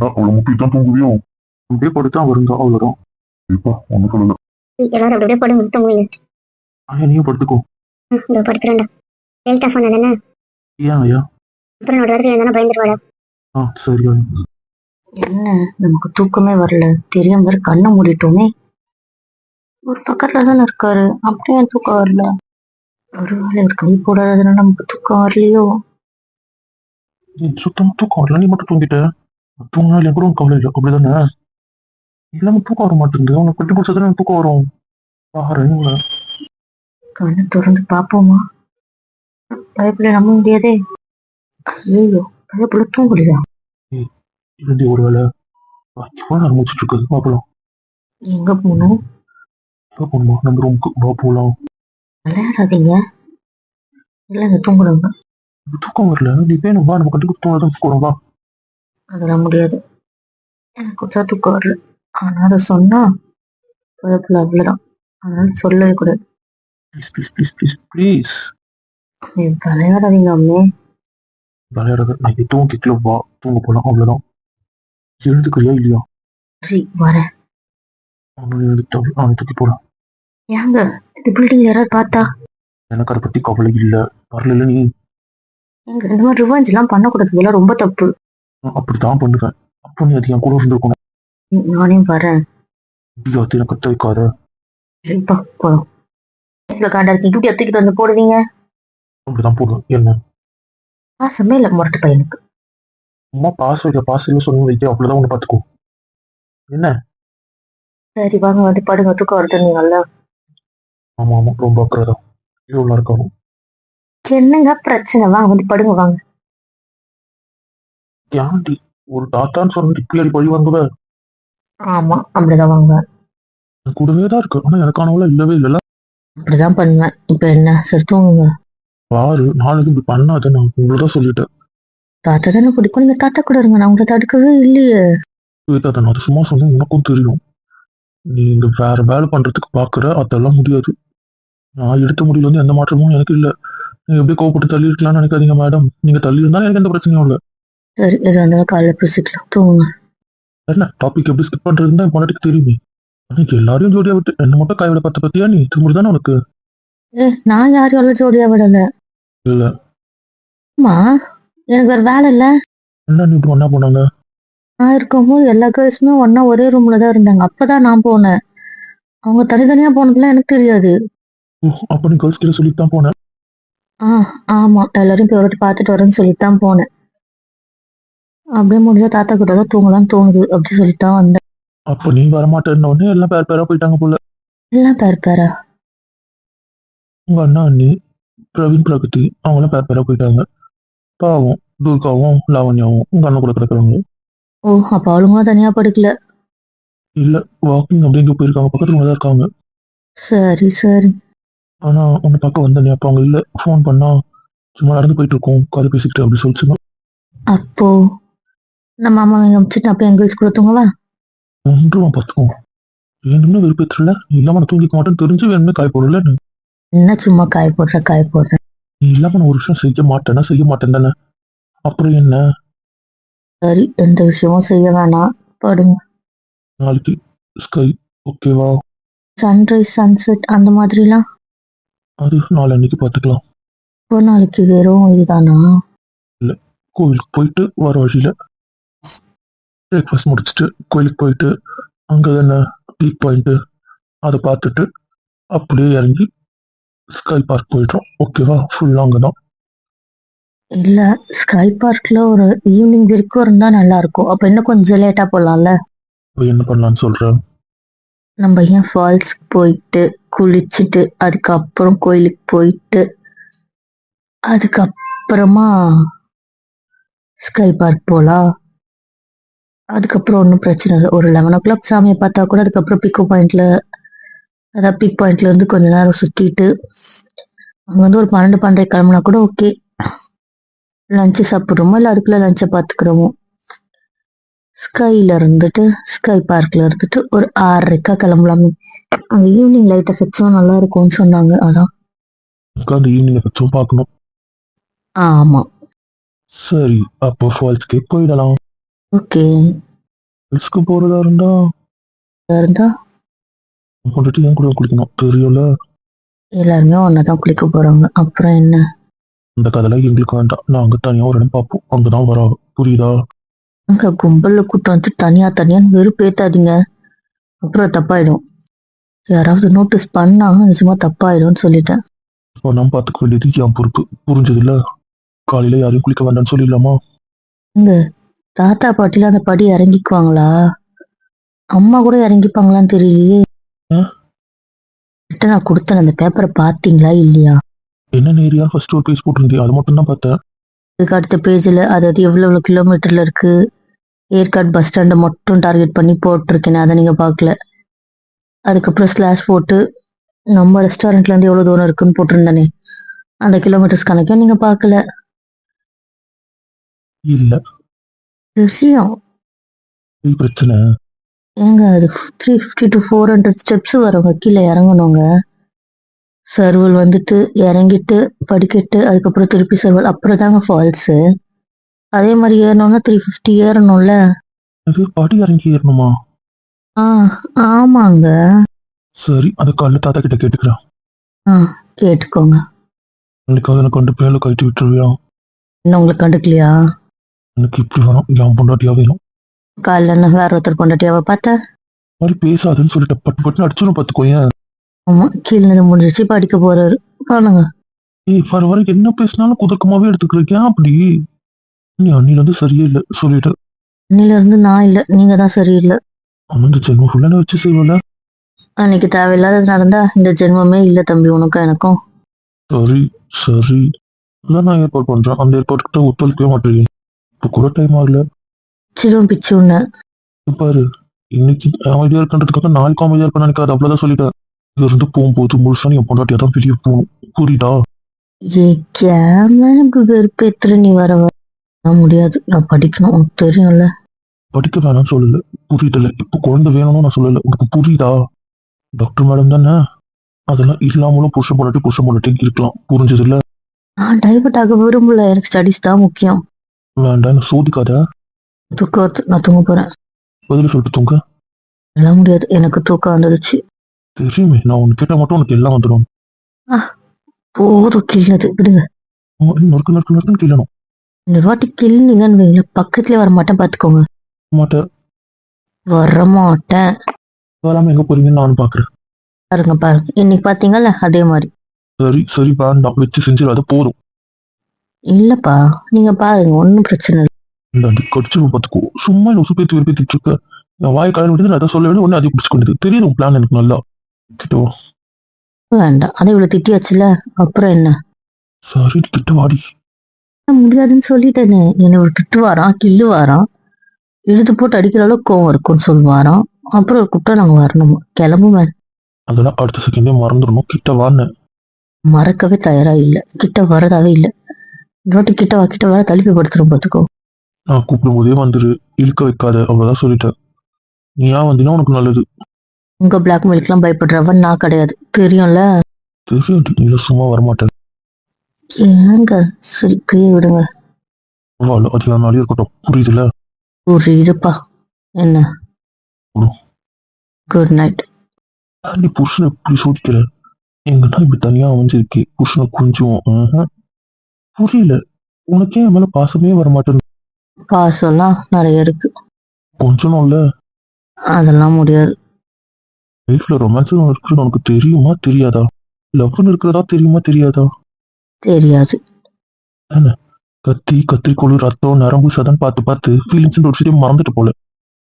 ஏன்டா அவளை முட்டிட்டு தான் தூங்குவியோ? அப்படியே படுத்தா வருங்க அவ்வளோதான் இப்பா ஒன்றும் சொல்லல. எல்லாரும் அப்படி அப்படியே படுங்க தூங்குவீங்க ஐயா நீயும் படுத்துக்கோ. இதோ படுக்கிறேன்டா டெல்டா ஃபோன் தானே ஏன் ஐயா அப்புறம் ஒரு இடத்துல இருந்தாலும் பயந்துருவாடா ஆ சரி என்ன? நமக்கு தூக்கமே வரல. தெரியாம வேற கண்ணை மூடிட்டோமே. ஒரு பக்கத்துல தானே இருக்காரு. அப்படியே தூக்கம் வரல? ஒருவேளை ஒரு கை போடாததுனால நமக்கு தூக்கம் வரலையோ? சுத்தமா தூக்கம் வரல. நீ மட்டும் தூங்கிட்ட. தூங்கினா இல்லை கூட கவலை அப்படிதானே? இல்லாம தூக்கம் வர மாட்டேங்குது. உனக்கு கட்டி பிடிச்சதுன்னு தூக்கம் வரும். பாரு உங்களை கண்ணை திறந்து பார்ப்போமா? பயப்பட நம்ப முடியாதே. ஐயோ பயப்பட தூங்கலையா இல்லடி ஒரு வேலை. முடிச்சிட்டு இருக்குது. பார்க்கலாம் எங்க போகணும்? எங்கே போகணுமா நம்ம ரூமுக்கு வா போகலாம் விளையாடாதீங்க. இல்லைங்க தூங்குறவங்க. தூக்கம் வரல. நீ வேணும். வா நம்ம கட்டி கொடுத்து தூங்க தூக்கம் வரும். வா. அதெல்லாம் முடியாது. எனக்கு கொஞ்சம் தூக்கம் வரல. ஆனா அதை சொன்னா பயப்பட அவ்வளவுதான். அதனால சொல்லவே கூடாது. Please please please please please நீ விளையாடாதீங்க அம்மே. விளையாடாத நான் தூங்கிக்கல வா. தூங்க போகலாம் அவ்வளோதான் எழுந்துக்கிறியா இல்லையா? சரி வரேன். அவனு எழுந்துட்டு அவனை தூக்கி போகிறான் ஏங்க இந்த பில்டிங் யாராவது பார்த்தா? எனக்கு அதை பற்றி கவலை இல்லை. வரல நீ. எங்க இந்த மாதிரி ரிவெஞ்ச் எல்லாம் பண்ணக்கூடாது. இதெல்லாம் ரொம்ப தப்பு. அப்படித்தான் பண்ணுவேன் அப்போ நீ அது என் கூட இருந்திருக்கணும். நானே வரேன். முடியாது எனக்கு கத்த வைக்காத சரிப்பா போதும் காண்டா இருக்கு டியூட்டி தூக்கிட்டு வந்து போடுவீங்க? அப்படிதான் போடுவேன். என்ன? பாசமே இல்லை முரட்டு பையனுக்கு. அம்மா பாஸ் வைக்க பாஸ் இல்லை சொல்லி வைக்க அவ்வளோதான் ஒன்று பார்த்துக்கோ. என்ன? சரி வாங்க வந்து படுங்க. தூக்கம் வருது நீங்கல்ல ஆமாம் ஆமாம் ரொம்ப அக்கறதான். இவ்வளோ இருக்கணும். என்னங்க பிரச்சனை? வாங்க வந்து படுங்க வாங்க. ஏன்டி ஒரு தாத்தான்னு சொன்னிட்டு இப்படி பழி வாங்குவ ஆமா அப்படிதான் வாங்க என் கூடவே தான் இருக்கு. ஆனால் எனக்கானவள இல்லவே இல்லைல்ல அப்படிதான் பண்ணுவேன். இப்ப என்ன? சரி தூங்குங்க. பாரு நாளைக்கு இப்படி பண்ணாத நான் உங்களை தான் சொல்லிட்டேன். தாத்தா தானே பிடிக்கும்? நீங்க தாத்தா கூட இருங்க நான் உங்களை தடுக்கவே இல்லையே. ஸ்வேதா நான் சும்மா சொன்னேன் உனக்கும் தெரியும். நீ இங்க வேற வேலை பண்றதுக்கு பாக்குற அதெல்லாம் முடியாது. நான் எடுத்த முடியல வந்து எந்த மாற்றமும் எனக்கு இல்ல. நீங்க எப்படி கோவப்பட்டு தள்ளி இருக்கலாம்னு நினைக்காதீங்க மேடம் நீங்க தள்ளி இருந்தா எனக்கு எந்த பிரச்சனையும் இல்ல. சரி எது வந்தாலும் காலைல பேசிக்கலாம். தூங்குங்க. என்ன டாபிக் எப்படி ஸ்கிப் பண்றதுன்னு தான் பொண்டாட்டிக்கு தெரியுமே. அன்னைக்கு எல்லாரையும் ஜோடியா விட்டு என்ன மட்டும் கைவிட பத்த பத்தியா நீ? திரும்ப தானே உனக்கு? ஏ நான் யாரையும் எல்லாம் ஜோடியா விடல. இல்ல. அம்மா எனக்கு வேற வேலை இல்ல. என்ன நீ இப்படி ஒண்ணா போனாங்க? நான் இருக்கும்போது எல்லா கேர்ள்ஸுமே ஒண்ணா ஒரே ரூம்ல தான் இருந்தாங்க. அப்பதான் நான் போனேன். அவங்க தனித்தனியா போனதுலாம் எனக்கு தெரியாது. அப்ப நீ கேர்ள்ஸ் கிட்ட சொல்லிட்டு தான் போனேன் ஆ ஆமா. எல்லாரையும் போய் ஒரு பார்த்துட்டு வரேன்னு சொல்லிட்டு தான் போனேன். அப்படியே முடிஞ்சா தாத்தா கிட்ட தான் தூங்கலாம்னு தோணுது அப்படி சொல்லிட்டு தான் வந்தேன். அப்ப நீ வரமாட்டேன்ன எல்லாம் பேர் பேரா போயிட்டாங்க போல. எல்லாம் பேர் பேரா? உங்க அண்ணா அண்ணி பிரவீன் பிரகதி அவங்களாம் பேர் பேரா போயிட்டாங்க. பாவம் துர்காவும் லாவண்யாவும் உங்க அண்ணன் கூட கிடக்குறாங்க ஓ அப்ப அவளுங்களும் தனியா படுக்கல? இல்ல வாக்கிங் அப்படி இங்க போயிருக்காங்க. பக்கத்துல தான் இருக்காங்க. சரி சரி. ஆனா உன்னை பார்க்க வந்தேன் அப்ப அவங்க இல்ல. ஃபோன் பண்ணா சும்மா நடந்து போயிட்டு இருக்கோம். கதை பேசிக்கிட்டு அப்படி சொல்லிச்சுங்க அப்போ? நம்ம அம்மா அமைச்சிட்டு அப்ப எங்க கூட தூங்கவா? ஒன்றும் பார்த்துக்கோம் வேணும்னு விருப்பத்துல நீ இல்லாம நான் தூங்கிக்க மாட்டேன்னு தெரிஞ்சு வேணும்னு காய போடல என்ன சும்மா காய போடுற காய போடுற? நீ இல்லாம நான் ஒரு விஷயம் செய்ய மாட்டேன்னா செய்ய மாட்டேன் தானே? அப்புறம் என்ன? சரி எந்த விஷயமும் செய்ய வேணாம். படுங்க. நாளைக்கு ஸ்கை ஓகேவா சன்ரைஸ் சன்செட் அந்த மாதிரிலாம்? அது நாளை அன்னைக்கு பார்த்துக்கலாம். இப்போ நாளைக்கு வெறும் இதுதானா? கோவிலுக்கு போயிட்டு வர வழியில பிரேக்ஃபாஸ்ட் முடிச்சுட்டு கோயிலுக்கு போயிட்டு அங்க என்ன டீ பாயிண்ட் அதை பார்த்துட்டு அப்படியே இறங்கி ஸ்கை பார்க் போயிட்டோம் ஓகேவா ஃபுல்லா அங்கதான் இல்ல ஸ்கை பார்க்ல ஒரு ஈவினிங் வரைக்கும் இருந்தா நல்லா இருக்கும். அப்ப இன்னும் கொஞ்சம் லேட்டா போலாம்ல? இப்போ என்ன பண்ணலாம்னு சொல்றேன் நம்ம ஏன் ஃபால்ஸ்க்கு போயிட்டு குளிச்சுட்டு அதுக்கப்புறம் கோயிலுக்கு போயிட்டு அதுக்கப்புறமா ஸ்கை பார்க் போலாம்? அதுக்கப்புறம் ஒன்றும் பிரச்சனை இல்லை. ஒரு லெவன் ஓ கிளாக் சாமியை பார்த்தா கூட அதுக்கப்புறம் பிக்கோ பாயிண்ட்ல அதாவது பிக் பாயிண்ட்ல இருந்து கொஞ்ச நேரம் சுத்திட்டு அங்க வந்து ஒரு பன்னெண்டு பன்னெண்டு கிளம்புனா கூட ஓகே லஞ்சு சாப்பிட்றோமோ? இல்லை அதுக்குள்ள லஞ்சை பார்த்துக்கிறோமோ ஸ்கைல இருந்துட்டு ஸ்கை பார்க்ல இருந்துட்டு ஒரு ஆறரைக்கா கிளம்பலாமே. அங்க ஈவினிங் லைட் எஃபெக்ட்ஸும் நல்லா இருக்கும்னு சொன்னாங்க. அதான். உட்காந்து ஈவினிங் பச்சும் பார்க்கணும். ஆமா. சரி அப்போ ஃபால்ஸ்க்கே போயிடலாம். ஓகே. ஹில்ஸ்க்கு போறதா இருந்தா? இருந்தா? கொண்டுட்டு ஏன் கூட குளிக்கணும்? தெரியும்ல? எல்லாருமே ஒன்னதான் குளிக்க போறாங்க. அப்புறம் என்ன? இந்த கதையில எங்களுக்கு வேண்டாம். நாங்க தனியா ஒரு இடம் பார்ப்போம். அங்கதான் வராங்க புரியுதா? அங்க கும்பல்ல கூட்டம் வந்து தனியா தனியான்னு வெறுப்பேத்தாதீங்க. அப்புறம் தப்பாயிடும். யாராவது நோட்டீஸ் பண்ணா நிஜமா தப்பாயிடும்னு சொல்லிட்டேன். நான் பார்த்துக்க வேண்டியது என் பொறுப்பு. புரிஞ்சது இல்ல? காலையில யாரையும் குளிக்க வேண்டாம்னு சொல்லிடலாமா? இங்க தாத்தா பாட்டில அந்த படி இறங்கிக்குவாங்களா? அம்மா கூட இறங்கிப்பாங்களான்னு தெரியலையே. நான் கொடுத்தேன். அந்த பேப்பரை பாத்தீங்களா இல்லையா? என்ன ஏரியா ஃபர்ஸ்ட் ஒரு பேஜ் போட்டிருந்தே அது மட்டும் தான் பார்த்தேன். இதுக்கு அடுத்த பேஜ்ல அதாவது எவ்வளவு எவ்வளவு கிலோமீட்டர்ல இருக்கு? ஏற்காடு பஸ் ஸ்டாண்டை மட்டும் டார்கெட் பண்ணி போட்டிருக்கேன் அதை நீங்க பார்க்கல. அதுக்கப்புறம் ஸ்லாஷ் போட்டு நம்ம ரெஸ்டாரண்ட்ல இருந்து எவ்வளவு தூரம் இருக்குன்னு போட்டிருந்தானே. அந்த கிலோமீட்டர்ஸ் கணக்கையும் நீங்க பார்க்கல. இல்ல. விஷயம் பிரச்சனை? ஏங்க அது three fifty to four hundred steps வரவங்க கீழே இறங்கணுங்க. சர்வல் வந்துட்டு இறங்கிட்டு படிக்கட்டு அதுக்கப்புறம் திருப்பி சர்வல் அப்புறம் தாங்க ஃபால்ஸு அதே மாதிரி ஏறணும்னா த்ரீ ஃபிஃப்டி ஏறணும்ல. அது படி இறங்கி ஏறணுமா? ஆ ஆமாங்க. சரி அதை காலைல தாத்தா கிட்ட கேட்டுக்கிறேன். ஆ கேட்டுக்கோங்க. எனக்கு அதை கொண்டு பேல கட்டி விட்டுருவியா? இன்னும் உங்களுக்கு கண்டுக்கலையா? எனக்கு இப்படி வரும் என் பொண்டாட்டியா வேணும் காலைல என்ன வேற ஒருத்தர் கொண்டாட்டியாவை பார்த்தா? மாதிரி பேசாதுன்னு சொல்லிட்டு பட்டு பட்டு அடிச்சிடும் பார்த்துக்கோயேன் ஆமா கீழே முடிஞ்சிச்சு படிக்க போறாரு. காணுங்க. ஏய் வர வர என்ன பேசினாலும் குதர்க்கமாவே எடுத்துக்கிறீங்க ஏன் அப்படி? நீ அண்ணில இருந்து சரியே இல்லை சொல்லிட்டு இன்னில இருந்து நான் இல்ல நீங்க தான் சரியில்லை. அந்த ஜென்மம் ஃபுல்லான வச்சு செய்வோம்ல அன்னைக்கு தேவையில்லாதது நடந்தா இந்த ஜென்மமே இல்ல தம்பி உனக்கும் எனக்கும். சரி சரி. அதான் நான் ஏற்பாடு பண்றேன். அந்த ஏற்பாட்டுக்கிட்ட ஒத்துழைக்கவே மாட்டேங்க இப்போ கூட டைம் ஆகல. சிலும் பிச்சு இப்ப பாரு இன்னைக்கு அமைதியா இருக்கின்றதுக்காக நாளைக்கு அமைதியா இருக்க நினைக்காது அவ்வளவுதான் சொல்லிட்டேன் இது இருந்து போகும்போது முழுசா நீ பொண்டாட்டியா தான் வெளியே போகணும். புரியுதா? ஏ கேம இப்படி வெறுப்பேத்துற நீ வர வர முடியாது. நான் படிக்கணும். உனக்கு தெரியும்ல. படிக்க வேணாம்னு சொல்லல. புரியுதுல இப்போ குழந்தை வேணும்னு நான் சொல்லல. உனக்கு புரியுதா? டாக்டர் மேடம் தானே? அதெல்லாம் இல்லாமலும் புருஷன் பொண்டாட்டி புருஷன் பொண்டாட்டி இருக்கலாம். புரிஞ்சது இல்ல? நான் டைவர்ட் ஆக விரும்பல. எனக்கு ஸ்டடிஸ் தான் முக்கியம். வேண்டாம் சோதிக்காத தூக்கம் வருது நான் தூங்க போறேன். பதில் சொல்லிட்டு தூங்க. எல்லாம் முடியாது எனக்கு தூக்கம் வந்துடுச்சு தெரியுமே நான் உனக்கு கேட்டா மட்டும் உனக்கு எல்லாம் வந்துடும் போதும் கிள்ளது விடுங்க. நொறுக்கு நொறுக்கு நொறுக்குன்னு கிள்ளணும் இந்த வாட்டி கிள்ளிங்கன்னு வைங்கள பக்கத்துலயே வர மாட்டேன் பாத்துக்கோங்க. மாட்டேன் வர மாட்டேன் வராம எங்க போறீங்கன்னு நானும் பாக்குறேன். பாருங்க பாருங்க இன்னைக்கு பாத்தீங்கல்ல அதே மாதிரி. சரி சரி வேண்டாம் வச்சு செஞ்சிடாத போதும். இல்லப்பா நீங்க பாருங்க ஒன்னும் பிரச்சனை இல்லை. இல்ல அந்த கடிச்சு பார்த்துக்கோ. சும்மா இல்லை உசுப்பேத்தி விருப்பேத்திட்டு இருக்க. நான் வாய் காலையில் விட்டு நான் அதை சொல்ல வேண்டிய ஒன்று அதிக பிடிச்சு கொண்டது தெரியுது உன் பிளான் எனக்கு நல்லா. கிட்ட வா வேண்டாம் அதை இவ்வளவு திட்டியாச்சுல அப்புறம் என்ன? சரி கிட்ட வாடி. நான் முடியாதுன்னு சொல்லிட்டேனே. என்னை ஒரு திட்டு வாரான் கில்லு வாரான் இழுத்து போட்டு அடிக்கிற அளவுக்கு கோவம் இருக்கும்னு சொல்லுவாராம். அப்புறம் கூப்பிட்டா நாங்க வரணும்? கிளம்புமே. அதெல்லாம் அடுத்த செகண்டே மறந்துடணும். கிட்ட வான்னு. மறக்கவே தயாரா இல்ல. கிட்ட வரதாவே இல்ல. இந்த வாட்டி கிட்ட வா கிட்ட வர தள்ளிப்பை படுத்துரும் பாத்துக்கோ நான் கூப்பிடும் போதே வந்துரு. இழுக்க வைக்காத அவ்வளவுதான் சொல்லிட்டேன். நீ ஏன் வந்தீங்கன்னா உனக்கு நல்லது. உங்க பிளாக் மில்க்லாம் பயப்படுறவன் நான் கிடையாது. தெரியும்ல? தெரியும் நீ சும்மா வரமாட்டேன். ஏங்க? சரி கையை விடுங்க. பரவாயில்ல அது நாளையே இருக்கட்டும். புரியுதுல புரியுதுப்பா. என்ன. குட் நைட் நீ புருஷனை எப்படி சோதிக்கிற? எங்கன்னா இப்படி தனியா அமைஞ்சிருக்கே? புருஷனை கொஞ்சம் ஆஹா. புரியல. உனக்கே என் மேல பாசமே வர மாட்டேன் பாசம்லாம் நிறைய இருக்கு. கொஞ்சம் இல்ல அதெல்லாம் முடியாது. லைஃப்ல ரொமான்ஸ் இருக்குன்னு உனக்கு தெரியுமா தெரியாதா? லவ்னு இருக்கிறதா தெரியுமா தெரியாதா? தெரியாது. கத்தி கத்திரிக்கோள் ரத்தம் நரம்பு சதம் பார்த்து பார்த்து ஃபீலிங்ஸ் ஒரு விஷயத்தையும் மறந்துட்டு போல.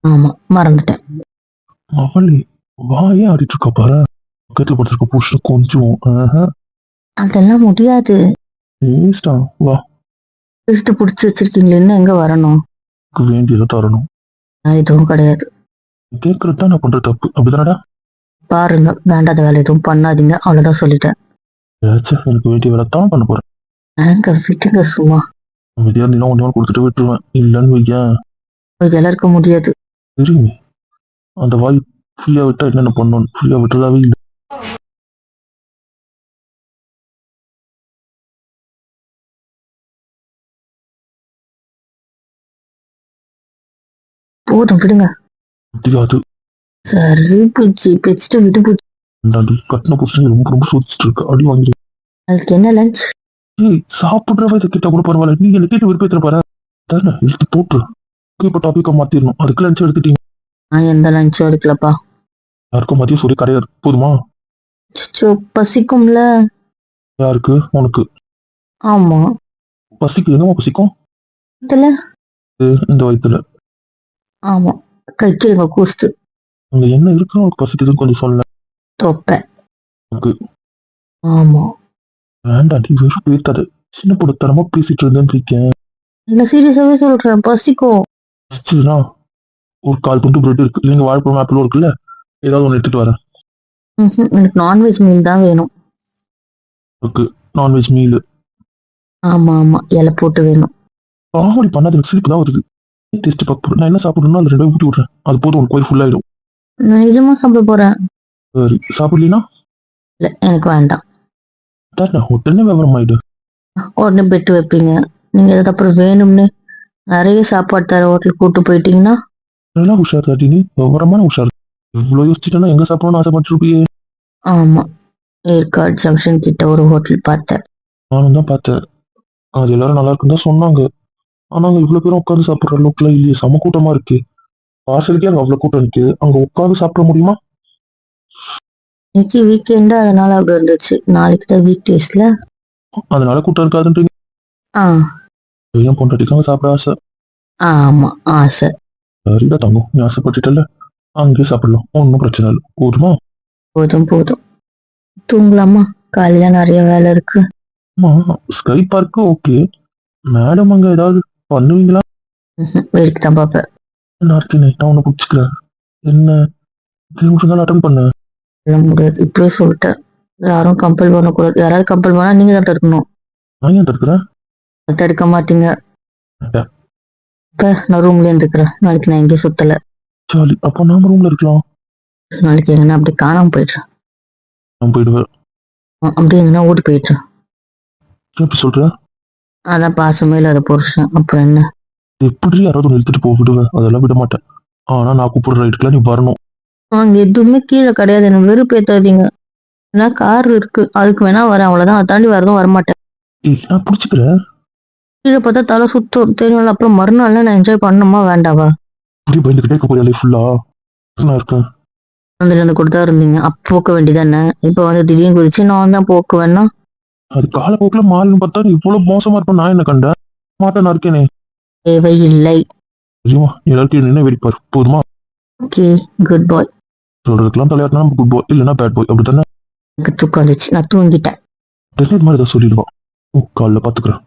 ஆமா மறந்துட்டேன். அவளே வாயே ஆடிட்டு இருக்கா பாரு. பக்கத்துல படுத்திருக்க புருஷன் கொஞ்சம் ஆஹா. அதெல்லாம் முடியாது. வேஸ்டா வா. இழுத்து பிடிச்சி வச்சிருக்கீங்களே இன்னும் எங்க வரணும்? உனக்கு வேண்டியதை தரணும். நான் எதுவும் கிடையாது. கேட்கறது தான் நான் பண்ற தப்பு. அப்படிதானடா? பாருங்க வேண்டாத வேலை எதுவும் பண்ணாதீங்க அவ்வளவுதான் சொல்லிட்டேன். ஏதாச்சும் எனக்கு வேண்டிய வேலை தான் பண்ண போறேன். ஏங்க விட்டுங்க சும்மா. அமைதியா இருந்தீங்கன்னா ஒன்று கொடுத்துட்டு விட்டுருவேன். இல்லைன்னு வையேன். இதெல்லாம் இருக்க முடியாது. தெரியுமே. அந்த வாய் ஃப்ரீயா விட்டா என்னென்ன பண்ணணும்? ஃப்ரீயா விட்டுறதாவே இல்லை. போதும் விடுங்க. முடியாது. சரி பூச்சி பெச்சிட்டு விட்டு பூச்சி. இந்தாண்டி கட்டின புருஷன் ரொம்ப ரொம்ப சோதிச்சுட்டு இருக்கு. அடி வாங்கி அதுக்கு என்ன லஞ்ச் ஏய் சாப்பிடுறவ இதை கேட்டா கூட பரவாயில்ல. நீங்க என்ன கேட்டு விருப்பத்துல பாரு. தானே இழுத்து போட்டு இப்போ டாபிக்கை மாத்திரணும். அதுக்கு லஞ்ச் எடுத்துட்டீங்க. நான் எந்த லஞ்சும் எடுக்கலப்பா. யாருக்கும் மதியம் சூரிய கிடையாது. போதுமா? அச்சோ பசிக்கும்ல. யாருக்கு? உனக்கு. ஆமா. பசிக்கு எங்கம்மா பசிக்கும்? இதுல இது இந்த வயித்துல. ஆமா கைக்கிடுங்க கூஸ்து. அங்க என்ன இருக்கு உனக்கு பசிக்குதுன்னு கொஞ்சம் சொல்ல. தொப்பை. உனக்கு ஆமா. வேண்டாண்டி வெறும் பேர்த்தாது சின்ன பொடுத்தனமா பேசிட்டு இருந்தேன்னு இருக்கேன் என்ன சீரியஸாவே சொல்றேன் பசிக்கும். பசிச்சுதுன்னா ஒரு கால் துண்டு பிரெட் இருக்கு. இல்லைங்க வாழைப்பழம் ஆப்பிளும் இருக்குல்ல? ஏதாவது ஒன்று எடுத்துட்டு வரேன். ம்ஹும். எனக்கு நான்வெஜ் மீல் தான் வேணும். உனக்கு நான்வெஜ் மீல் ஆமா ஆமா இலை போட்டு வேணும். காமெடி பண்ணாத எனக்கு சிரிப்பு தான் வருது. டேஸ்ட் பார்க்க நான் என்ன சாப்பிடணும்னா அது ரெண்டு ஊட்டி விட்றேன் அது போதும் உனக்கு கோயில் ஃபுல் ஆயிடும். நான் நிஜமா சாப்பிட போறேன். சரி சாப்பிடலீன்னா இல்ல எனக்கு வேண்டாம். தானே உடனே விவரம் ஆயிடு. உடனே பெட்டு வைப்பீங்க. நீங்க அதுக்கப்புறம் வேணும்னு நிறைய சாப்பாடு தர ஹோட்டல் கூட்டு போயிட்டீங்கன்னா? நல்லா உஷார் தாட்டி நீ. விவரமான உஷார். இவ்வளோ யோசிச்சுட்டேன்னா எங்க சாப்பிடணும்னு ஆசைப்பட்டிருப்பியே. ஆமா. ஏற்காடு ஜங்ஷன் கிட்ட ஒரு ஹோட்டல் பார்த்தேன். நானும் தான் பார்த்தேன். அது எல்லாரும் நல்லா இருக்குன்னு தான் சொன்னாங்க. ஆனா அங்க இவ்வளவு பேரும் உட்காந்து சாப்பிடுற அளவுக்குலாம் இல்லையே செம கூட்டமா இருக்கு. பார்சலுக்கே அங்க அவ்வளவு கூட்டம் இருக்கு. அங்க உட்காந்து சாப்பிட முடியுமா? இன்னைக்கு வீக்கெண்டு அதனால அப்படி இருந்துச்சு. நாளைக்கு தான் வீக் டேஸ்ல அதனால கூட்டம் இருக்காதுன்றீங்க? ஆ. ஏன் பொண்டாட்டிக்காக சாப்பிட ஆசை. ஆமா ஆசை. சரிடா தங்கம் நீ ஆசைப்பட்டுட்டல அங்கேயே சாப்பிடலாம். ஒன்றும் பிரச்சனை இல்லை. போதுமா? போதும் போதும். தூங்கலாமா? காலையில நிறைய வேலை இருக்கு. ஆமா ஸ்கை பார்க்கு ஓகே. மேடம் அங்க ஏதாவது பண்ணுவீங்களா. வேடிக்கை தான் பார்ப்பேன் நார்த்தினே நான் உன்னை பிடிச்சிக்கிறேன் என்ன? இது நிமிஷம் தான் அட்டன் பண்ண சொல்ல முடியாது. இப்பவே சொல்லிட்டேன். யாரும் கம்பல் பண்ணக்கூடாது. யாராவது கம்பல் பண்ணா நீங்க தான் தடுக்கணும். நான் ஏன் தடுக்கிறேன் தடுக்க மாட்டீங்க. இப்ப நான் ரூம்ல இருந்துக்கிறேன். நாளைக்கு நான் எங்கேயும் சுத்தல. சாலி அப்போ நாம ரூம்ல இருக்கலாம். நாளைக்கு எங்கன்னா அப்படி காணாம போயிடுறேன். நான் போயிடுவேன். அப்படியே எங்கன்னா ஓடி போயிடுறேன். எப்படி சொல்ற? அதான் பாசமே இல்லாத புருஷன். அப்புறம் என்ன? எப்படி யாராவது ஒன்று இழுத்துட்டு போக விடுவேன் அதெல்லாம் விட மாட்டேன். ஆனா நான் கூப்பிடுற ரைட்டுக்குலாம் நீ வரணும். அங்க எதுவுமே கீழே கிடையாது. என்ன வெறுப்பேத்தாதீங்க. ஏன்னா கார் இருக்கு. அதுக்கு வேணா வரேன். அவ்வளவுதான். அதை தாண்டி வரதும் வரமாட்டேன். ஏய் நான் பிடிச்சிக்கிறேன் கீழே பார்த்தா தலை சுத்தம். தெரியும்ல. அப்புறம் மறுநாள் நான் என்ஜாய் பண்ணணுமா? வேண்டாவா? இப்படி பயந்துக்கிட்டே இருக்க போறியா ஃபுல்லா நான் இருக்கேன். வந்துட்டு இருந்து கொடுத்தா இருந்தீங்க. அப்போ போக்க வேண்டியதானே இப்போ வந்து திடீர்னு குதிச்சு நான் தான் போக்குவேன்னா? அது காலப்போக்கில் மாறுன்னு பார்த்தா இவ்வளவு மோசமா இருப்ப நான் என்ன கண்டேன்? மாட்டேன் நான் இருக்கேனே. தேவையில்லை. நிஜமா எல்லாருக்கும் என்ன வெடிப்பார் போதுமா? ஓகே குட் பாய் சொல்றதுக்கெல்லாம் தலையாட்டினா குட் பாய் இல்லைன்னா பேட் பாய் அப்படித்தானே? எனக்கு தூக்கம் வந்துச்சு. நான் தூங்கிட்டேன். இது மாதிரி ஏதாவது சொல்லிடுவான் ஓ காலைல பாத்துக்கிறேன்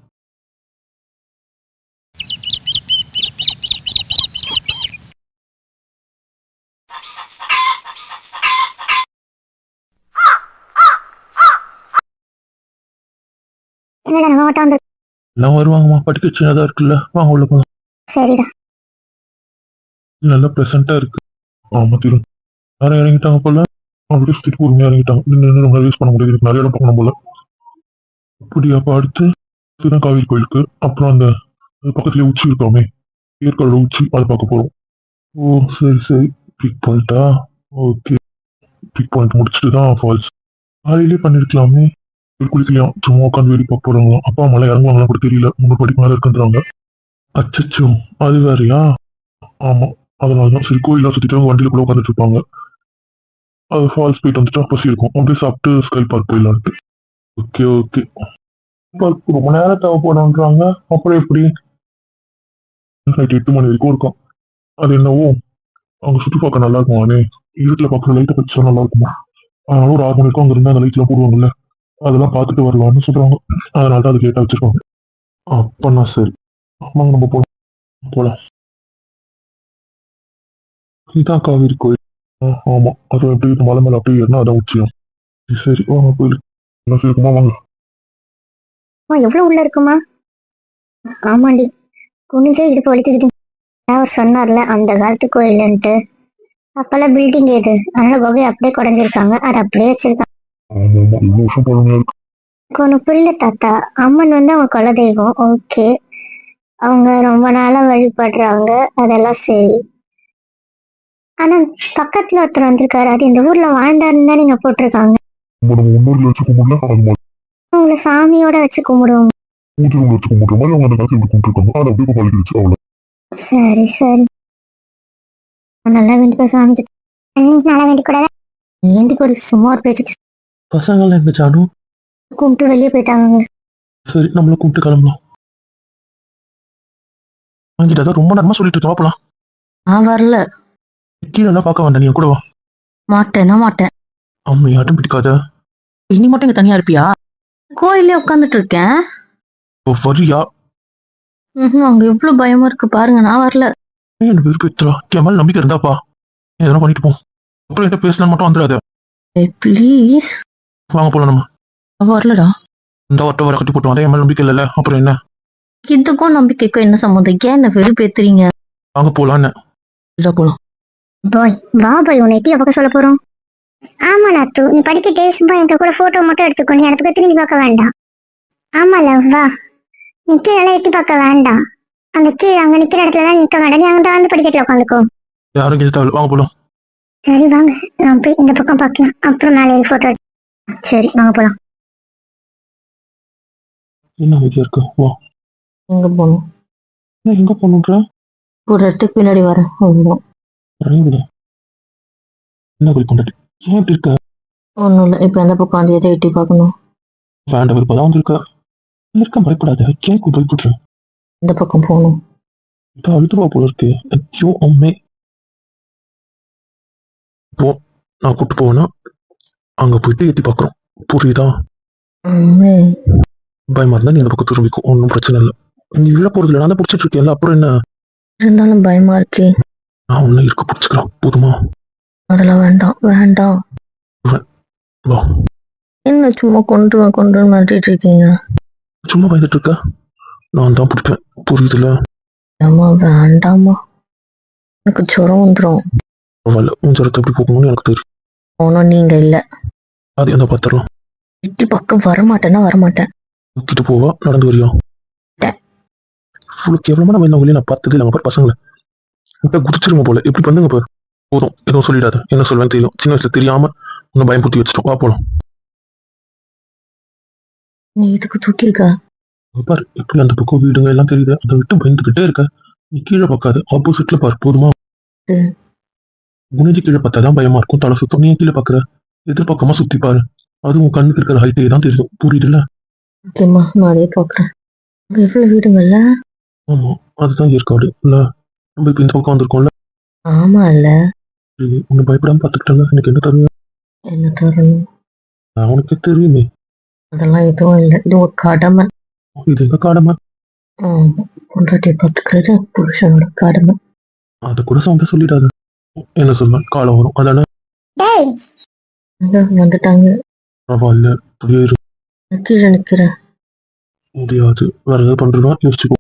என்னடா நம்ம மட்டும் வந்து எல்லாம் வருவாங்கம்மா படிக்க சின்னதா இருக்குல்ல. வாங்க உள்ள போங்க சரிடா. நல்லா ப்ரெசண்டா இருக்கு. ஆமா தீரும் யாரும் இறங்கிட்டாங்க போல? அப்படியே சுத்திட்டு பொறுமையா இறங்கிட்டாங்க இன்னும் ரொம்ப யூஸ் பண்ண முடியாது. இதுக்கு நிறைய இடம் பார்க்கணும் போல. அப்படி அப்ப அடுத்து? இதுதான் காவிரி கோயிலுக்கு. அப்புறம் அந்த பக்கத்துலயே உச்சி இருக்காமே. ஏற்காடு உச்சி அதை பார்க்க போறோம். ஓ சரி சரி. பிக் பாயிண்டா ஓகே. பிக் பாயிண்ட் முடிச்சுட்டு தான் ஃபால்ஸ் காலையிலே பண்ணிருக்கலாமே. குளிக்கலையும். சும்மா உட்காந்து வேடி பார்க்க போறாங்களாம் அப்பா அம்மாலாம் இறங்குவாங்களாம் கூட தெரியல. முன்னூறு படிக்கு மேலே இருக்குன்றாங்க. அச்சச்சோ அது வேறையா? ஆமா அதனால தான் சரி கோயிலாம் சுற்றிட்டு வண்டியில் கூட உட்காந்துட்டு இருப்பாங்க. அது ஃபால்ஸ் போயிட்டு வந்துட்டா பசி இருக்கும் அப்படியே சாப்பிட்டு sky park போயிடலான்ட்டு. Okay okay. Park ரொம்ப நேரம் தேவைப்படுன்றாங்க அப்புறம் எப்படி? நைட் எட்டு மணி வரைக்கும் இருக்கும். அது என்னவோ? அவங்க சுற்றி பார்க்க நல்லா இருக்கும் ஆனே இருட்டில் பார்க்குற லைட்டை பற்றி நல்லா இருக்குமா? அதனால ஒரு ஆறு மணிக்கும் அங்கே இருந்தால் அந்த லைட்லாம் போடுவாங்கல்ல? அதெல்லாம் பார்த்துட்டு வரலாம்னு சொல்கிறாங்க அதனால தான் அது லேட்டாக வச்சுருக்காங்க. அப்பனா சரி. ஆமாங்க நம்ம போகலாம் போகலாம் இதான் காவிரி கோயில். ஆமாம் அது எப்படி மலை மேலே அப்படியே ஏறினா அதான் உச்சியம். சரி, வாங்க கோயிலுக்கு. என்ன சொல்லிருக்குமா வாங்க. எவ்வளோ உள்ள இருக்குமா? ஆமாண்டி. குனிஞ்சே இடுப்பு வலிக்குதுடி. அவர் சொன்னார்ல அந்த காலத்து கோயிலுன்ட்டு. அப்பெல்லாம் பில்டிங் ஏது? அதனால குகை அப்படியே குறைஞ்சிருக்காங்க அதை அப்படியே வச்சிருக்காங்க. ஆமா ஆமா இவ்வளவு வருஷம் பழமையா இருக்கு. எனக்கு ஒன்று புரியல தாத்தா. அம்மன் வந்து அவங்க குலதெய்வம். ஓகே. அவங்க ரொம்ப நாளா வழிபடுறாங்க. அதெல்லாம் சரி. ஆனா பக்கத்துல ஒருத்தர் வந்திருக்காரு. அது இந்த ஊர்ல வாழ்ந்தாருன்னு தான் நீங்க போட்டிருக்காங்க. நம்ம நம்ம முன்னோர்கள் வச்சு கும்பிடல அது மாதிரி. உங்களை சாமியோட வச்சு கும்பிடுவோம். பூஜை ரூம்ல வச்சு கும்பிடுற மாதிரி அவங்க அந்த காலத்துல இப்படி கும்பிட்டுருக்காங்க. அதை அப்படியே இப்போ பழகிடுச்சு. அவ்வளோ சரி சரி. நல்லா வேண்டிக்கோ சாமி கிட்ட. நீ நல்லா வேண்டிக்கூடாது வேண்டிக்கு சும்மா ஒரு பேச்சு பசங்கள்லாம் எங்க ஜானு கும்பிட்டு வெளியே போயிட்டாங்க சரி நம்மள கூப்பிட்டு கிளம்பலாம். வாங்கிட்டு அதான் ரொம்ப நேரமா சொல்லிட்டு இருக்கா போலாம் நான் வரல. கீழே எல்லாம் பார்க்க வேண்டாம் நீ என் கூட வா மாட்டேன்னா மாட்டேன். அம்மையாட்டும் பிடிக்காத. இனி மட்டும் இங்க தனியா இருப்பியா? கோயிலே உட்காந்துட்டு இருக்கேன். வரியா? அங்க எவ்வளவு பயமா இருக்கு பாருங்க நான் வரல. என்ன விருப்பத்துறா என் மேல நம்பிக்கை இருந்தாப்பா நீ எதனா பண்ணிட்டு போ. அப்புறம் என்கிட்ட பேசலாம் மட்டும் வந்துடாத. ப்ளீஸ் வாங்க போலாம் நம்ம. வரலடா. இந்த வட்ட வர கட்டி போட்டு மேல நம்பிக்கை இல்லைல்ல. அப்புறம் என்ன? இதுக்கும் நம்பிக்கைக்கும் என்ன சம்மந்தம்? ஏன் என்ன வெறுப்பேத்துறீங்க வாங்க போலான்னு இல்ல போலாம். பாய் வா பாய் உன்னை எட்டி பக்கம் சொல்ல போறோம். ஆமா நாத்து. நீ படிக்கிட்டே சும்மா எங்க கூட போட்டோ மட்டும் எடுத்துக்கோ. நீ அந்த பக்கம் திரும்பி பார்க்க வேண்டாம். ஆமா லவ் வா? நீ கீழே எட்டி பார்க்க வேண்டாம். அந்த கீழே அங்க நிக்கிற இடத்துல தான் நிக்க வேண்டாம். நீ அங்க வந்து படிக்கட்டுல உட்காந்துக்கோ. யாரும் வாங்க போலாம். சரி வாங்க. நான் போய் இந்த பக்கம் பார்க்கலாம். அப்புறம் மேலே போட்டோ சரி வாங்க போலாம். என்ன ஐடியா இருக்கு? வா. எங்க போகணும் என்ன எங்க போகணுன்ற ஒரு இடத்துக்கு பின்னாடி வரேன் அவ்வளவுதான். இறங்கிவிடு என்ன கோயில் கொண்டாடி ஏன் இப்படி இருக்க? ஒண்ணும் இல்ல இப்ப எந்த பக்கம் அந்த எதை எட்டி பார்க்கணும்? வேண்ட விருப்பம் தான் வந்திருக்க. இருக்க பயப்படாத. ஏன் கூ பயப்படுற இந்த பக்கம் போகணும்? இப்போ அழுதுவா போல இருக்கு. ஐயோ அம்மே. போ. நான் கூட்டு போவேன்னா அங்க போயிட்டு எட்டி பார்க்குறோம் புரியுதா. பயமா இருந்தா நீ அந்த பக்கம் திரும்பிக்கும் ஒன்றும் பிரச்சனை இல்லை. நீ விழ போறது இல்லை. நான் பிடிச்சிட்டு இருக்கேன்ல. அப்புறம் என்ன? இருந்தாலும் பயமா இருக்கே. நான் ஒன்னும் இருக்க பிடிச்சிக்கலாம். போதுமா? அதெல்லாம் வேண்டாம். வேண்டாம். வா என்ன சும்மா கொண்டு கொண்டு மாட்டிட்டு இருக்கீங்க? சும்மா பயந்துட்டு இருக்க. நான் தான் பிடிப்பேன். புரியுதுல? அம்மா வேண்டாம்மா. எனக்கு ஜுரம் வந்துடும் பரவாயில்ல. உன் ஜரத்தை எப்படி போகணும்னு எனக்கு தெரியும். ஒன்றும் நீங்க இல்ல. அது எந்த பார்த்துடலாம் எட்டி பக்கம் வரமாட்டேன்னா வரமாட்டேன். தூக்கிட்டு போவா நடந்து வரியா? டே. இவ்வளவு கேவலமான வயந்தவங்களையும் நான் பார்த்தது இல்லை பாரு பசங்களை. இப்ப குதிச்சிருங்க போல எப்படி பண்ணுங்க பாரு. போதும் எதுவும் சொல்லிடாத. என்ன சொல்லுவேன்னு தெரியும். சின்ன வயசுல தெரியாம உன்னை பயம் புத்தி வச்சுட்டோம். வா போலாம். நீ இதுக்கு தூக்கியிருக்க? பாரு எப்படி அந்த பக்கம் வீடுங்க எல்லாம் தெரியுது. அதை விட்டு பயந்துகிட்டே இருக்க. நீ கீழே பார்க்காத. ஆப்போசிட்ல பாரு போதுமா. குனிஞ்சு கீழே பார்த்தாதான் பயமா இருக்கும். தலை சுத்தம். நீ கீழே பாக்குற எதிர்பக்கமா சுத்தி பாரு. அது உன் கண்ணுக்கு இருக்கிற ஹைட்டே தான் தெரியும். புரியுதுல்ல? ஓகேம்மா நான் அதே பாக்குறேன். அங்க எவ்வளவு வீடுங்கள்ல? ஆமா அதுதான் ஏற்காடு. இல்ல நம்ம இப்ப இந்த பக்கம் வந்திருக்கோம்ல? ஆமா இல்ல சரி, உன்னை பயப்படாம பாத்துக்கிட்டாங்க எனக்கு என்ன தருவேன் என்ன தரணும்? நான் உனக்கு தெரியுமே. அதெல்லாம் எதுவும் இல்லை. இது ஒரு கடமை. இது எங்க காடமா? ஆமா. பொண்டாட்டியை கத்துக்கிறது புருஷனோட கடமை. அதை கூட சவுண்ட சொல்லிடாத. என்ன சொல்லுவேன் காலம் வரும். அதானே? டேய் வந்துட்டாங்க. பரவாயில்ல அப்படியே இரு. கீழே நிக்கிறேன் முடியாது. வேற ஏதாவது பண்றதா யோசிச்சுக்கோ.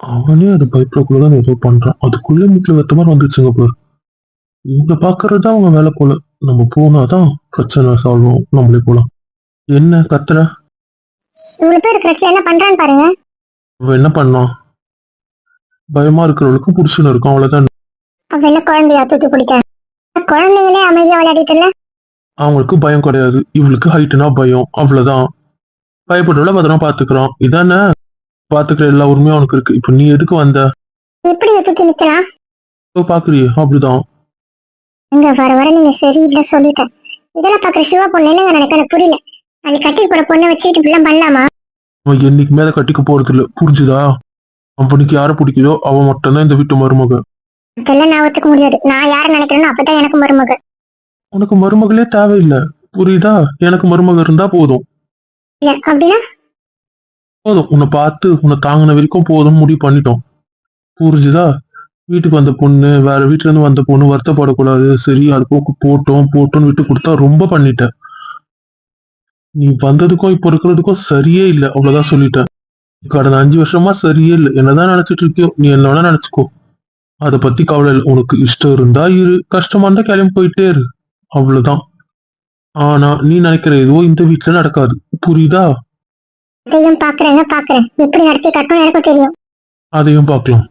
அவனே அது பயப்படக்குள்ளதான் ஏதோ பண்றான். அதுக்குள்ள மூக்கில் வெத்த மாதிரி வந்துருச்சுங்க பாரு. இவங்க பாக்குறது தான் அவங்க வேலை போல. நம்ம போனாதான் பிரச்சனை சால்வ் ஆகும். நம்மளே போலாம். என்ன கத்துற? இவ்வளவு பேர் இருக்கிற என்ன பண்றான்னு பாருங்க. அவ என்ன பண்ணான்? பயமா இருக்கிறவளுக்கும் புருஷன் இருக்கும் அவ்வளவுதான். அவ என்ன குழந்தையா தூக்கி பிடிக்க குழந்தைங்களே அமைதியா விளையாடிட்டு அவங்களுக்கு பயம் கிடையாது. இவளுக்கு ஹைட்டுனா பயம். அவ்வளவுதான். பயப்படுறவள பத்திரமா பாத்துக்கிறான். இதானே? பாத்துக்கிற எல்லா உரிமையும் அவனுக்கு இருக்கு. இப்ப நீ எதுக்கு வந்த? எப்படி தூக்கி நிக்கலாம் இதோ பாக்குறியே. அப்படிதான். இங்க வர வர நீங்க சரியில்லை சொல்லிட்டேன் இதெல்லாம் பாக்குற சிவா பொண்ணு என்னங்க நினைக்க? எனக்கு புரியல. அது கட்டி போற பொண்ணை வச்சுட்டு இப்படிலாம் பண்ணலாமா? அவன் என்னைக்கு மேல கட்டிக்க போறது இல்ல. புரிஞ்சுதா? அவனுக்கு யார பிடிக்குதோ அவன் மட்டும்தான் இந்த வீட்டு மருமக. அதெல்லாம் நான் ஒத்துக்க முடியாது. நான் யார நினைக்கிறேனோ அப்பதான் எனக்கு மருமக. உனக்கு மருமகளே தேவையில்லை. புரியுதா? எனக்கு மருமக இருந்தா போதும். போதும். உன்னை பார்த்து உன்னை தாங்கின வரைக்கும் போதும் முடிவு பண்ணிட்டோம். புரிஞ்சுதா? வீட்டுக்கு வந்த பொண்ணு வேற வீட்டுல இருந்து வந்த பொண்ணு வருத்தப்படக்கூடாது. சரி அது போக்கு போட்டோம் போட்டோம்னு விட்டு கொடுத்தா ரொம்ப பண்ணிட்ட. நீ வந்ததுக்கும் இப்ப இருக்கிறதுக்கும் சரியே இல்லை. அவ்வளவுதான் சொல்லிட்டேன். கடந்த அஞ்சு வருஷமா சரியே இல்லை. என்னதான் நினைச்சிட்டு இருக்கியோ நீ என்ன நினைச்சுக்கோ. அதை பத்தி கவலை இல்லை. உனக்கு இஷ்டம் இருந்தா இரு. கஷ்டமா இருந்தா கிளம்பி போயிட்டே இரு. அவ்வளவுதான். ஆனா நீ நினைக்கிற எதுவோ இந்த வீட்டுல நடக்காது. புரியுதா? அதையும் பாக்குறேங்க பாக்குறேன். எப்படி நடத்தி கட்டணும் எனக்கும் தெரியும். அதையும் பார்க்கலாம்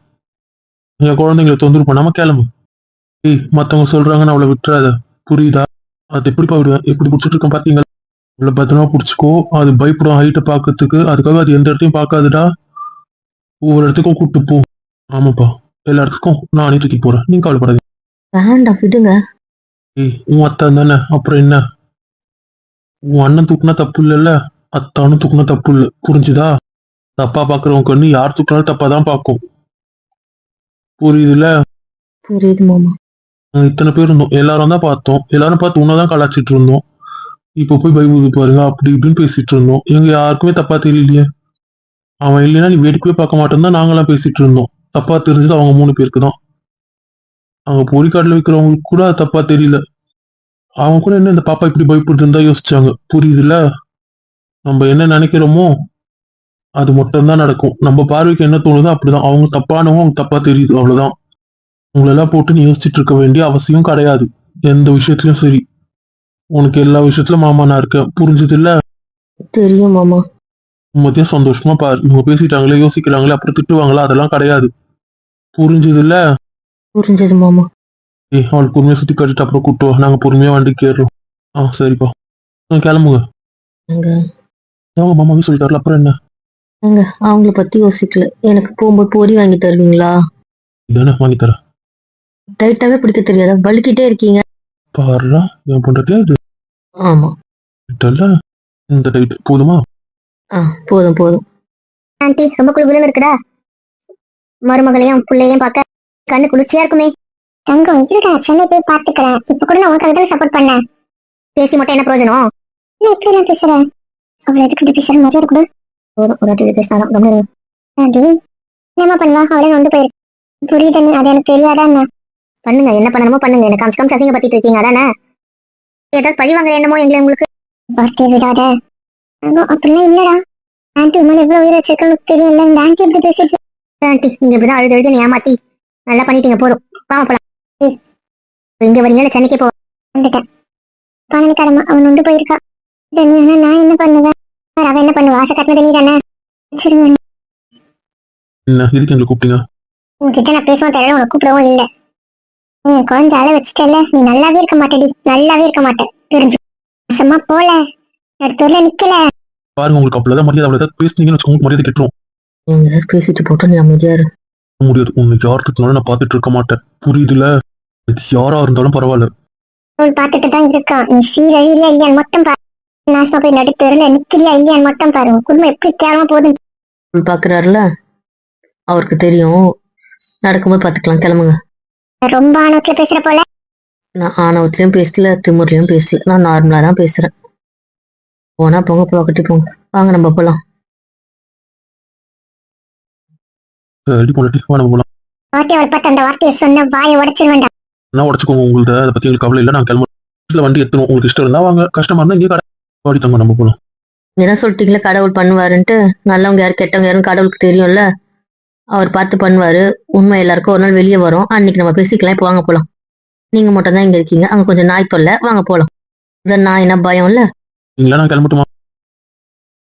என் குழந்தைங்களை தொந்தரவு பண்ணாம கிளம்பு. ஏய் மத்தவங்க சொல்றாங்கன்னு அவளை விட்டுறாத. புரியுதா? அது எப்படி விடுவேன் எப்படி பிடிச்சிட்டு இருக்கேன் பாத்தீங்களா? அவளை பத்திரமா பிடிச்சிக்கோ. அது பயப்படும் ஹைட்டை பார்க்கறதுக்கு. அதுக்காக அது எந்த இடத்தையும் பார்க்காதுடா. ஒவ்வொரு இடத்துக்கும் கூப்பிட்டு போ. ஆமாப்பா. எல்லா இடத்துக்கும் நானே தூக்கி போறேன். நீங்க கவலைப்படாதீங்க வேண்டாம் விடுங்க. ஏய் உன் அத்தான் தானே? அப்புறம் என்ன? உன் அண்ணன் தூக்குனா தப்பு இல்லைல்ல? அத்தானும் தூக்குனா தப்பு இல்லை. புரிஞ்சுதா? தப்பா பாக்குறவங்க கண்ணு யார் தூக்கினாலும் தப்பா தான் பார்க்கும். புரியுதுல்ல? புரியுது மாமா. இத்தனை பேர் இருந்தோம். எல்லாரும் தான் பார்த்தோம். எல்லாரும் பார்த்து உன்னதான் கலாச்சிட்டு இருந்தோம். இப்போ போய் பைபிள் பாருங்க. அப்படி இப்படின்னு பேசிட்டு இருந்தோம். எங்க யாருக்குமே தப்பா தெரியலையே. அவன் இல்லைன்னா நீ வேடிக்கையே பார்க்க மாட்டேன் தான் நாங்களாம் பேசிட்டு இருந்தோம். தப்பா தெரிஞ்சது அவங்க மூணு பேருக்கு தான். அவங்க பொறிக்காட்டில் வைக்கிறவங்களுக்கு கூட அது தப்பா தெரியல. அவங்க கூட என்ன இந்த பாப்பா இப்படி பயப்படுதுன்னு தான் யோசிச்சாங்க. புரியுதுல்ல? நம்ம என்ன நினைக்கிறோமோ அது மட்டும்தான் நடக்கும். நம்ம பார்வைக்கு என்ன தோணுதோ அப்படிதான். அவங்க தப்பானவங்க அவங்க தப்பா தெரியுது. அவ்வளவுதான். உங்களெல்லாம் போட்டு நீ யோசிச்சுட்டு இருக்க வேண்டிய அவசியம் கிடையாது. எந்த விஷயத்துலயும் சரி. உனக்கு எல்லா விஷயத்துலயும் மாமா நான் இருக்கேன். புரிஞ்சது இல்ல தெரியும் மாமா. மத்தியம் சந்தோஷமா பாரு. இவங்க பேசிட்டாங்களே யோசிக்கிறாங்களே அப்புறம் திட்டுவாங்களா? அதெல்லாம் கிடையாது. புரிஞ்சது இல்ல புரிஞ்சது மாமா. ஏய் அவள் பொறுமையா சுத்தி காட்டிட்டு அப்புறம் கூட்டு வா. நாங்க பொறுமையா வண்டி கேடுறோம் ஆ சரிப்பா. ஆ, கிளம்புங்க. எங்க அவங்க மாமாவே சொல்லிட்டாருல. அப்புறம் என்ன? எங்க அவங்கள பத்தி யோசிக்கல. எனக்கு போகும்போது பொரி வாங்கி தருவீங்களா? இதானே வாங்கி தரேன். டைட்டாவே பிடிக்க தெரியாதா? வலிக்கிட்டே இருக்கீங்க. பாருடா என் பொண்டாட்டியா இது? ஆமா. இல்ல இந்த டைட் போதுமா? ஆ போதும் போதும். ஆண்டி ரொம்ப குழுகுலுன்னு இருக்குதா மருமகளையும் பிள்ளையும் பார்க்க கண்ணு குளிர்ச்சியா இருக்குமே. தங்கம் இருடா சென்னை போய் பாத்துக்கிறேன் இப்ப கூட நான் உனக்கு தான் சப்போர்ட் பண்ணேன். பேசி மட்டும் என்ன பிரயோஜனம்? என்ன இப்படி எல்லாம் பேசுறேன். அவளை எதுக்கு பேசுற? மாதிரி கூட. போதும் ஒரு வாட்டி பேசினாலும் ரொம்ப அது என்னம்மா பண்ணுவா? அவளே வந்து போயிருக்கு புரியுது நீ? அது எனக்கு தெரியாதா என்ன? பண்ணுங்க என்ன பண்ணணுமோ பண்ணுங்க. எனக்கு காமிச்சு காமிச்சு அசிங்க பத்திட்டு இருக்கீங்க அதானே? ஏதாவது பழி வாங்குற என்னமோ எங்களை உங்களுக்கு? வார்த்தையை விடாத. ஆமா அப்படிலாம் இல்லடா. ஆன்ட்டி உங்களை எவ்வளவு உயிர் வச்சிருக்கேன்னு தெரியல இந்த ஆன்ட்டி எப்படி பேசிட்டு ஆன்ட்டி நீங்க இப்படிதான் அழுது அழுது ஏமாத்தி. நல்லா பண்ணிட்டீங்க போதும். வாங்க போலாம். இங்க வரீங்களா? சென்னைக்கே போ வந்துட்டேன். அவன் வந்து போயிருக்கா. ஆனா நான் என்ன பண்ணுவேன்? வேற அவ என்ன பண்ணுவா? ஆசை கட்டினது நீ தானே சரிங்க என்ன இதுக்கு எங்களை கூப்பிட்டீங்க? உங்ககிட்ட நான் பேசவும் தெரியல உனக்கு கூப்பிடவும் இல்ல. நீ என் குழந்தை அழ வச்சுட்டல நீ நல்லாவே இருக்க மாட்டேடி. நல்லாவே இருக்க மாட்டேன். தெரிஞ்சு. மாசமா போல. அடுத்த ஊர்ல நிக்கல. பாருங்க உங்களுக்கு அவ்வளவுதான் மரியாதை அவ்வளவு ஏதாவது பேசுனீங்கன்னு வச்சுக்கோங்க மரியாதை கெட்டுரும். பேசிட்டு போட்டோம் நீ அமைதியா இரு. முடியாது. உன்னை யார் திட்டினாலும் நான் பார்த்துட்டு இருக்க மாட்டேன். புரியுதுல? இது யாரா இருந்தாலும் பரவாயில்ல. அவள் பார்த்துட்டு தான் இருக்கான். நீ சீரழியா இல்லையான்னு மட்டும் பாரு. நாசமா போய் நடுத்து வரல நிக்கிறியா இல்லையான்னு மட்டும் பாரு. உன் குடும்பம் எப்படி கேவலமா இவரு பாக்குறாருல அவருக்கு தெரியும். நடக்கும்போது பாத்துக்கலாம் கிளம்புங்க. ரொம்ப ஆணவத்துல பேசுற போல. நான் ஆணவத்திலயும் பேசல திமுறலையும் பேசல. நான் நார்மலா தான் பேசுறேன். போனா போங்க போகட்டி போங்க வாங்க நம்ம போலாம். ரெடி பண்ணிட்டு நம்ம போலாம் வார்த்தை அவள் பார்த்து அந்த வார்த்தையை சொன்ன வாயை என்ன உடச்சுக்கோங்க அதை பத்தி கவலை இல்லை. நான் கிளம்ப வண்டி எத்தணும்? உங்களுக்கு இஷ்டம் இருந்தா வாங்க. கஷ்டமா இருந்தா இங்கே கடை வாடி தங்க நம்ம போலாம். நீங்க தான் சொல்லிட்டீங்களே? கடவுள் பண்ணுவாருன்ட்டு. நல்லவங்க யாரு கெட்டவங்க யாரும் கடவுளுக்கு தெரியும்ல. அவர் பார்த்து பண்ணுவாரு. உண்மை எல்லாருக்கும் ஒரு நாள் வெளியே வரும். அன்னைக்கு நம்ம பேசிக்கலாம். இப்போ வாங்க போலாம். நீங்க மட்டும் தான் இங்க இருக்கீங்க. அங்க கொஞ்சம் நாய் தொல்லை. வாங்க போலாம். இந்த நாய்னா பயம் இல்ல நீங்களா நான் கிளம்பட்டுமா?